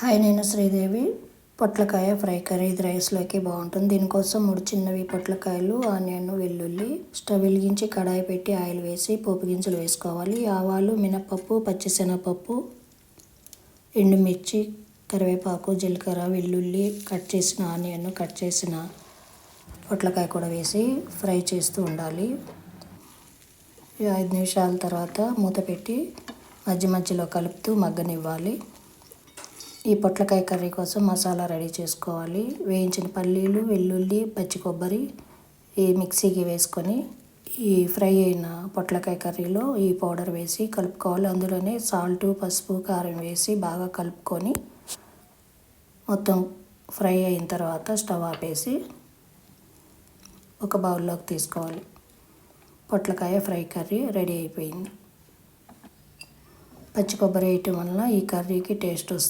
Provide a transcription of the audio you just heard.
Hi నేను శ్రీదేవి. పొట్లకాయ fry curry ఇది రైస్లోకి బాగుంటుంది. దీనికోసం మూడు చిన్నవి పొట్లకాయలు ఆనియన్ వెల్లుల్లి స్టవ్ వెలిగించి కడాయి పెట్టి ఆయిల్ వేసి పోపు గింజలు వేసుకోవాలి. ఆవాలు మినపప్పు పచ్చిశనగపప్పు ఎండుమిర్చి కరివేపాకు జీలకర్ర వెల్లుల్లి కట్ చేసిన ఆనియన్ కట్ చేసిన పొట్లకాయ కూడా వేసి ఫ్రై చేస్తూ ఉండాలి. ఐదు నిమిషాల తర్వాత మూత పెట్టి మధ్య మధ్యలో కలుపుతూ మగ్గనివ్వాలి. ఈ పొట్లకాయ కర్రీ కోసం మసాలా రెడీ చేసుకోవాలి. వేయించిన పల్లీలు వెల్లుల్లి పచ్చి కొబ్బరి ఈ మిక్సీకి వేసుకొని ఈ ఫ్రై అయిన పొట్లకాయ కర్రీలో ఈ పౌడర్ వేసి కలుపుకోవాలి. అందులోనే సాల్ట్ పసుపు కారం వేసి బాగా కలుపుకొని మొత్తం ఫ్రై అయిన తర్వాత స్టవ్ ఆపేసి ఒక బౌల్లోకి తీసుకోవాలి. పొట్లకాయ ఫ్రై కర్రీ రెడీ అయిపోయింది. పచ్చి కొబ్బరి వేయటం వలన ఈ కర్రీకి టేస్ట్ వస్తుంది.